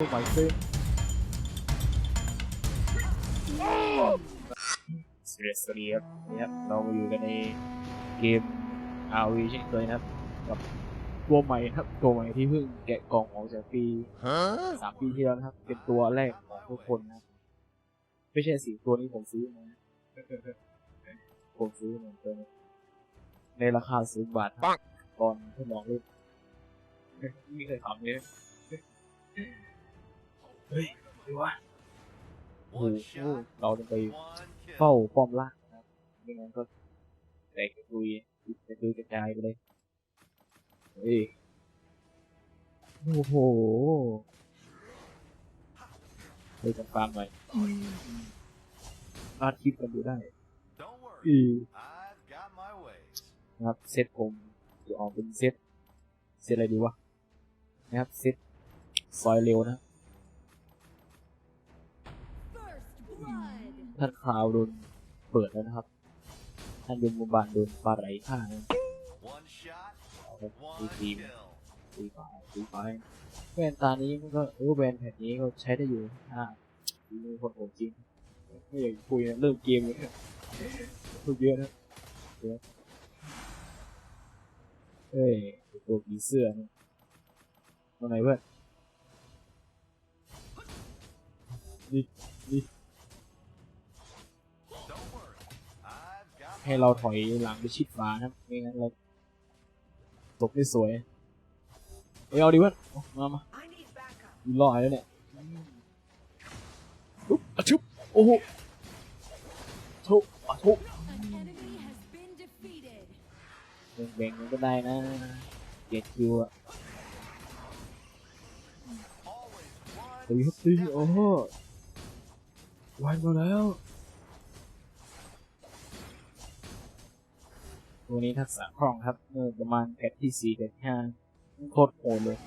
หมายซึ่งสวัสดีครับนี่ครับเรามาอยู่กันในเกม RV เช่นเคยนะครับ กับตัวใหม่ครับ ตัวใหม่ที่เพิ่งแกะกล่องออกจากปีสามปีที่แล้วนะครับ เป็นตัวแรกของทุกคนนะครับไม่ใช่สิตัวนี้ผมซื้อมาผมซื้อมาตัวนี้ในราคาสูงบาทครับตอนทดลองเล่นไม่เคยทำเลย เฮ้ยดูว่าโอ้โหเราจะไปเฝ้าป้อมล่างนะครับไม่งั้นก็แตกกระตุยกระตุยกระจายไปเลยเฮ้ยโอ้โหเฮ้ยจะฟังหน่อยพลาดคลิปกันดูได้ Don't worry, อือ I've got my ways. นะครับเซตผมจะออกเป็นเซตเซตอะไรดีวะนะครับเซตซอยเร็วนะ ท่านคราวโดนเปิดแล้วนะครับ ท่านยมมุบานโดนปลาไหลฆ่านะ One shot, เอาครับตี one ทีม kill. ตีไปตีไปแวนตานี้มันก็เออแวนแผ่นนี้ก็ใช้ได้อยู่อ่ามีคนโหดจริงไม่อยากคุยนะเริ่มเกมเลยพูดเยอะนะเดี๋ยวเอ้ยตัวผีเสื้อนี่ตรงไหนเพื่อนนี่นี่ ให้เราถอยหลังไปชิดฝานะครับไม่งั้นเราตกไม่สวยเอ้ยเอาดิเพื่อนเอามามา I need backup. มีรอดแล้วเนี่ยปุ๊บอะชุบโอ้โหทุบอะทุบ An enemy has been defeated. แบ่งๆมันก็ได้นะเกียรติคิวอะ always one ตีครับตีโอ้โหวันมาแล้ว ตัวนี้ทักษะคล่องครับเมื่อประมาณแพทที่สี่แพทห้าโคตรโหดเลย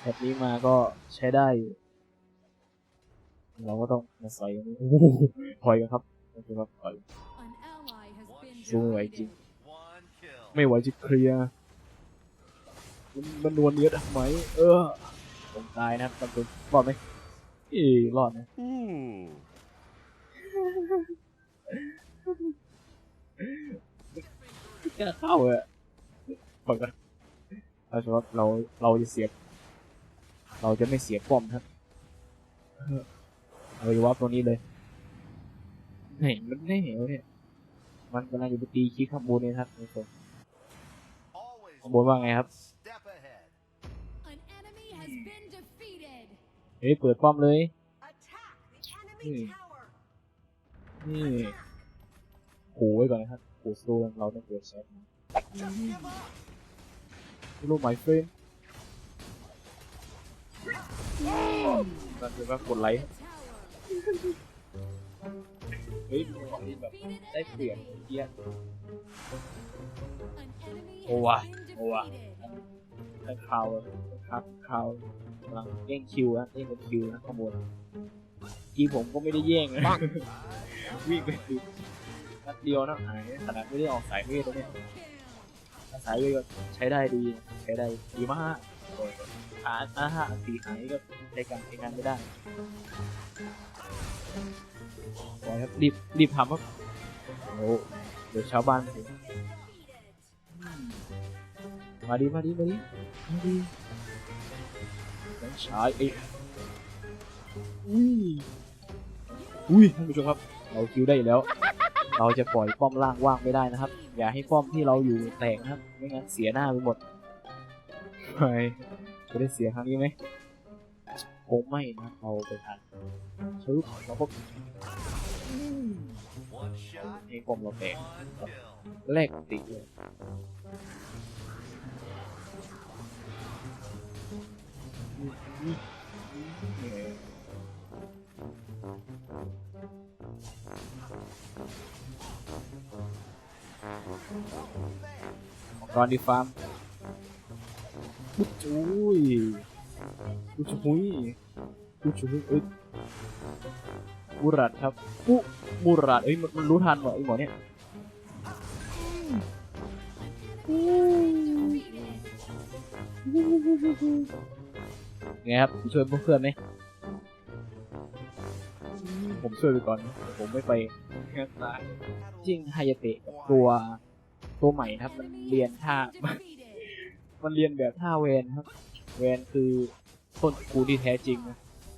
แพทนี้มาก็ใช้ได้อยู่เราก็ต้องมาใส่อันนี้โอ้โหถอยกันครับโอเคครับถอยสู้ไม่ไหวจริง ไม่ไหวจะเคลียร์มันมันนวลเนื้อทำไม เออผมตายนะตำรวจรอดไหมอีรอดนะ แค่เข้าอะปกติเราจะว่าเราเราจะเสียบเราจะไม่เสียบป้อมครับเอาอยู่ว่าตรงนี้เลยไหนมันไม่เห็นเนี่ย มันกำลังอยู่ไปตีคีข้างบนเนี่ยครับทุกคน Always ข้างบนว่าไงครับ step ahead. An enemy has been defeated. เฮ้ยเปิดป้อมเลย Attack the Hmm. enemy tower. นี่ ขู่ไว้ก่อนนะครับขู่สู้เราต้องเปิดแชทนะ Just give up. ไม่รู้หมายเฟรนนั่นคือว่ากดไลค์ The tower เฮ้ยมีของที่แบบ defeated ได้ an เปรียบ enemy. เมื่อกี้ An enemy Oh, has wow. been Oh, wow. defeated. ได้คราวอะครับคราวกำลังแย่งคิวนะแย่งเป็นคิวนะข้างบนกีผมก็ไม่ได้แย่งนะวิ่งไปดู นัดเดียวนะหายขนาดไม่ได้ออกสายเวทแล้วเนี่ยสายเวทก็ใช้ได้ดีใช้ได้ดีมากโอ้ยอาอาหาสีหายก็ใช้การใช้งานไม่ได้โอ้ยครับรีบรีบทำครับโอ้เดี๋ยวชาวบ้านมาดิมาดิมาดิมาดิน้องชายเอ้ยอุ้ยอุ้ยท่านผู้ชมครับ เราคิวได้แล้ว เราจะปล่อยป้อมล่างว่างไม่ได้นะครับ อย่าให้ป้อมที่เราอยู่แตกนะครับ ไม่งั้นเสียหน้าไปหมดไปจะได้เสียครั้งนี้ไหมคงไม่นะเราไปทันชึบเราพบให้ป้อมเราแตกแรกติดเลย ก่อนดีฟาร์มปุ๊บจุ้ยปุ๊บจุ้ยปุ๊บจุ้ยเอ้ยมูรัดครับปุ๊บมูรัดเอ้ยมันมันรู้ทันว่ะไอหมอเนี่ย Defeated. ไงครับช่วยเพื่อนๆไหม ผมช่วยไปก่อน ผมไม่ไปตายจริงไฮยาเตะกับตัวตัวใหม่ครับ มันเรียนท่า Defeated. มันเรียนแบบท่าเวนครับ เวนคือต้นตระกูลที่แท้จริงนะ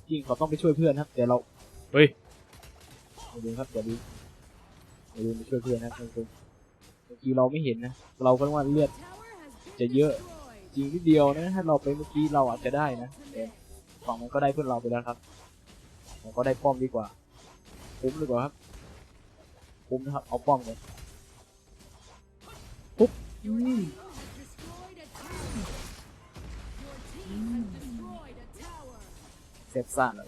จริงเขาต้องไปช่วยเพื่อนครับ แต่เรา เฮ้ยอย่าลืมครับอย่าลืมอย่าลืมไปช่วยเพื่อนนะครับทุกคนเมื่อกี้เราไม่เห็นนะ เราก็ว่าเลือด Tower has been จะเยอะ destroyed. จริงนิดเดียวนะ ถ้าเราไปเมื่อกี้เราอาจจะได้นะแต่ฝั่งมันก็ได้เพื่อนเราไปแล้วครับเราก็ได้ป้อมดีกว่า คุ้มดีกว่าครับ คุ้มนะครับ เอาป้อมเลยปุ๊บเซฟซ่าเลย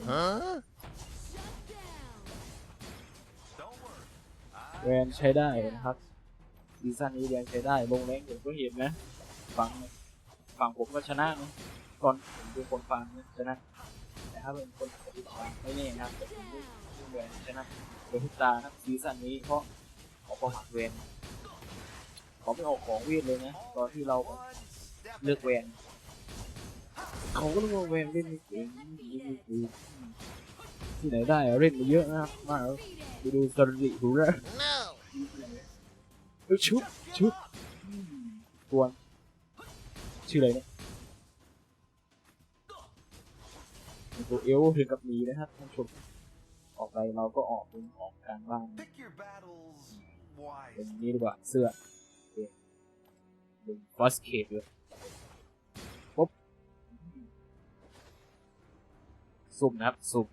แวนใช้ได้นะครับซีซั่นนี้แวนใช้ได้ลงแรงผมก็เห็นนะ ฝั่งฝั่งผมก็ชนะนะตอนผมเป็นคนฟังนะชนะแต่ถ้าเป็นคนปฏิบัติไม่แน่นะครับ แต่ผมไม่แวนชนะโดยทุกตาครับซีซั่นนี้เพราะเขาประหักแวนเขาไม่ออกของเวทเลยนะตอนที่เราเลือกแวนเขาก็เลือกแวนเล่นไม่เก่งเล่นไม่เก่งที่ไหนได้เล่นมาเยอะนะครับมาไปดูสถิติดูนะเออชุบชุบอืมตัวชื่ออะไรเนี่ยตัวเอลถึงกับหนีนะครับท่านผู้ชม ออกไปเราก็ออกเป็นออกกลางบ้าน Pick your battles เป็น wisely. นี้ดีกว่าเสื้อโอเคเป็นฟอสเคปเลยปุ๊บสุ่มนะครับสุ่ม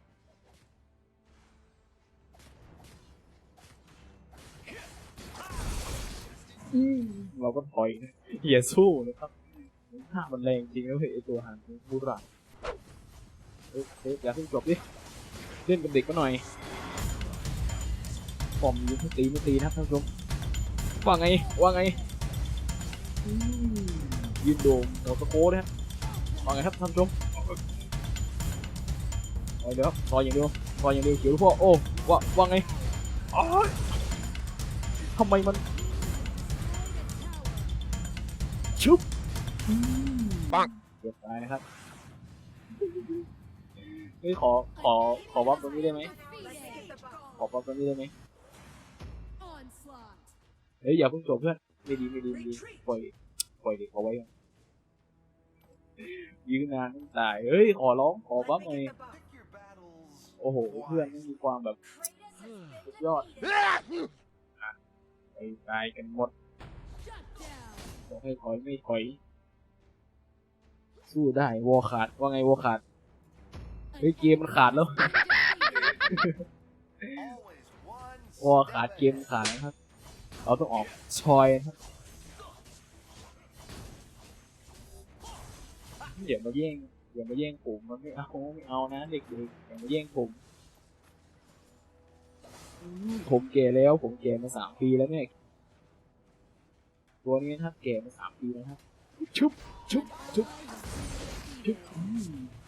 อืมเราก็ถอยนะอย่าสู้นะครับถ้ามันแรงจริงแล้วเฮ้ยไอตัวหางบูราเฮ้ยเฮ้ยอย่าเพิ่งจบดิ เล่นกับเด็กก็หน่อยปอมยืนไม่ตีไม่ตีนะครับท่านผู้ชมว่าไงว่าไงอืมยืนโดมหัวตะโกนนะครับว่าไงครับท่านผู้ชมรอเดี๋ยวครับรออย่างเดียวรออย่างเดียวเขียวลูกพ่อโอ้ว่าว่าไงอ้ายทำไมมันชุบปังเกือบตายนะครับ เฮ้ยขอขอขอวับตรงนี้ได้ไหมขอวับตรงนี้ได้ไหมเฮ้ยอย่าเพิ่งจบเพื่อนไม่ดีไม่ดีไม่ดีปล่อยปล่อยเด็กเอาไว้ก่อนยืนนานต้องตายเฮ้ยขอร้องขอบัฟหน่อยโอ้โหเพื่อนมีความแบบสุดยอดไปตายกันหมดบอกให้ถอยไม่ถอยสู้ได้วอขาดว่าไงวอขาด เฮ้ยเกมมันขาดแล้ว Always one วอล step ขาดเกม ahead. ขาดนะครับ เราต้องออกชอยนะครับอย่ามาแย่งอย่ามาแย่งผมมันไม่เอาไม่เอานะเด็กๆอย่ามาแย่งผมอืมผมแก่แล้วผมแก่มาสามปีแล้วเนี่ยตัวนี้นะครับแก่มาสามปีแล้วครับชุบชุบชุบชุบอืมเ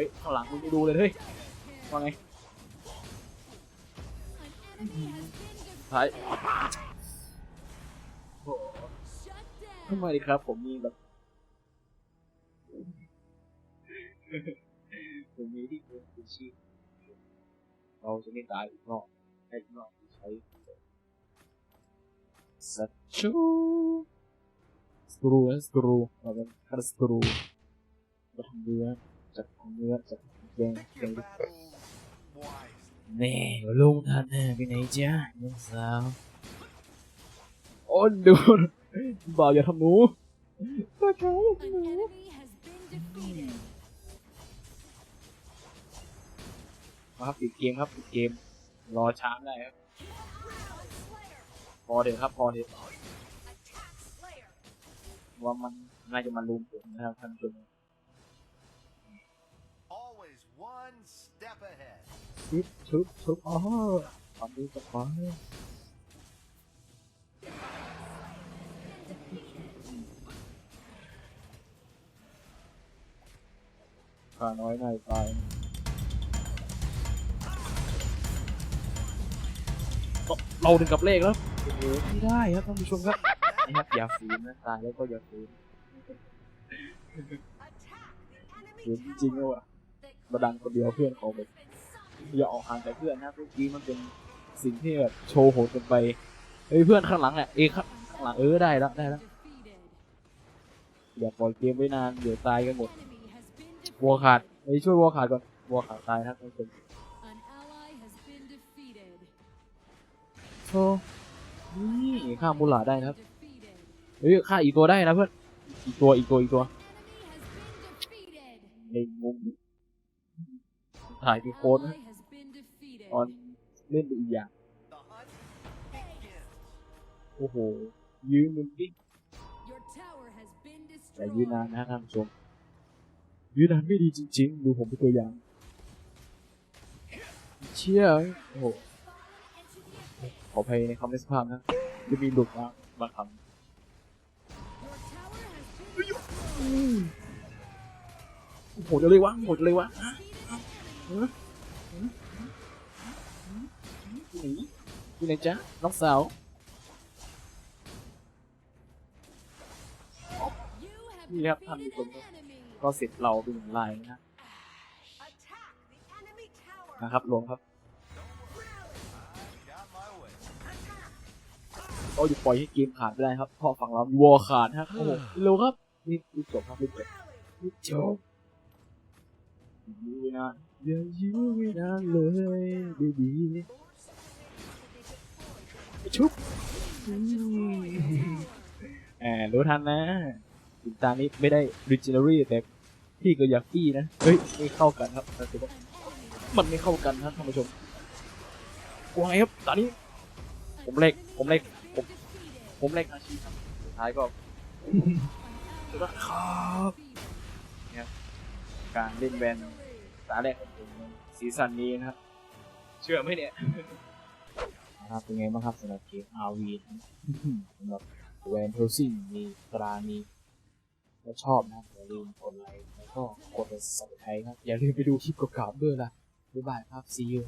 ฮ้ยข้างหลังมึงไปดูเลยเฮ้ยว่าไง An enemy has been ท้าย defeated. โอ้โห Shut ทำ down. ไมครับ ผมมีแบบผมมีที่เป็นคือชีพเราจะไม่ตายอีกรอบให้อีกรอบที่ใช้สัตชูสกรูนะสกรูเราเป็นคาสกรูเราทำเนื้อ จากเนื้อจากแกง Pick แก your ง battles wisely. แน่ลุงท่านแน่ไปไหนจ้าน้องสาวโอ้ดูบ่าวอย่าทำหนูบ่าวอย่า An ทำหนู enemy has been defeated. มาครับปิดเกมครับปิดเกม รอช้าไม่ได้ครับ พอเถอะครับ พอเถอะว่ามันน่าจะมาลุมผมนะครับท่านผู้ชม Always one step ahead. ชุบชุบชุบอ๋อความดีกับความข้าน้อยหน่อยไปเราถึงกับเลขแล้วโอ้โหไม่ได้ครับท่านผู้ชมครับนี่ครับอย่าฝืนนะตายแล้วก็อย่าฝืน Attack the enemy เห็นจริงๆว่า มาดังคนเดียวเพื่อนเขาแบบอย่าออกห่างจากเพื่อนนะเมื่อกี้มันเป็นสิ่งที่แบบโชว์โหดกันไปเฮ้ยเพื่อนข้างหลังอะเอยข้างข้างหลังเออได้แล้วได้แล้ว defeated. อย่าปล่อยเกมไว้นานเดี๋ยวตายกันหมด Enemy has been วัว defeated. ขาดไปช่วยวัวขาดก่อนวัวขาดตายนะครับทุกคน An ally has been defeated. โชว์นี่ฆ่ามูหลาได้นะครับ Defeated. เฮ้ยฆ่าอีกตัวได้นะเพื่อนอีกตัวอีกตัวอีกตัว Enemy has been defeated. ในมุม ถ่ายที่โค้ดนตอนเล่นไปอีกอย่างโอ้โห ยืนมันดิ Your tower has been แต่ยืน destroyed. นานนะท่านผู้ชมยืนนานไม่ดีจริง ๆ ดูผมเป็นตัวอย่างเชี่ยโอ้โหขอภัยในคำในสภาพนะ จะมีหลุดมาบางค Your tower has been destroyed. ำโอ้โหจะเลยวะโหดเลยวะ หนีอยู่ไหนจ๊ะน้องสาว You have Yep, defeated I'm an good. enemy. ก็เสร็จเราเป็นลายนะนะครับรวมครับก็อย่ปล่อยให้เกมขาดไม่ได้ครับเพราะฝั่งเราวัวขาดฮะโอ้โหเร็วครับรีบรีบจบครับรีบจบรีบจบ ยืนนาอย่ายืนนานเลยดีดีชุบอืมแหมรู้ทันนะถึงตานี้ไม่ได้ริจิเนารีแต่พี่ก็อยากพี่นะ เฮ้ย ไม่เข้ากันครับแต่ถือว่ามันไม่เข้ากันครับท่านผู้ชมกวางไงครับตอนนี้ ผมเล็กผมเล็กผมผมเล็กอาชีพครับสุดท้ายก็สุดท้ายครับ การเล่นแบนตาแรกของผมในซีซั่นนี้นะครับ เชื่อไหมเนี่ยนะครับเป็นไงบ้างครับสำหรับเกม RV นสำหรับแวนเทลซิงมีตรานี้ถ้าชอบนะครับอย่าลืมกดไลค์แล้วก็กด subscribe ครับ อย่าลืมไปดูคลิปเก่าๆด้วยล่ะบ๊ายบายครับ see you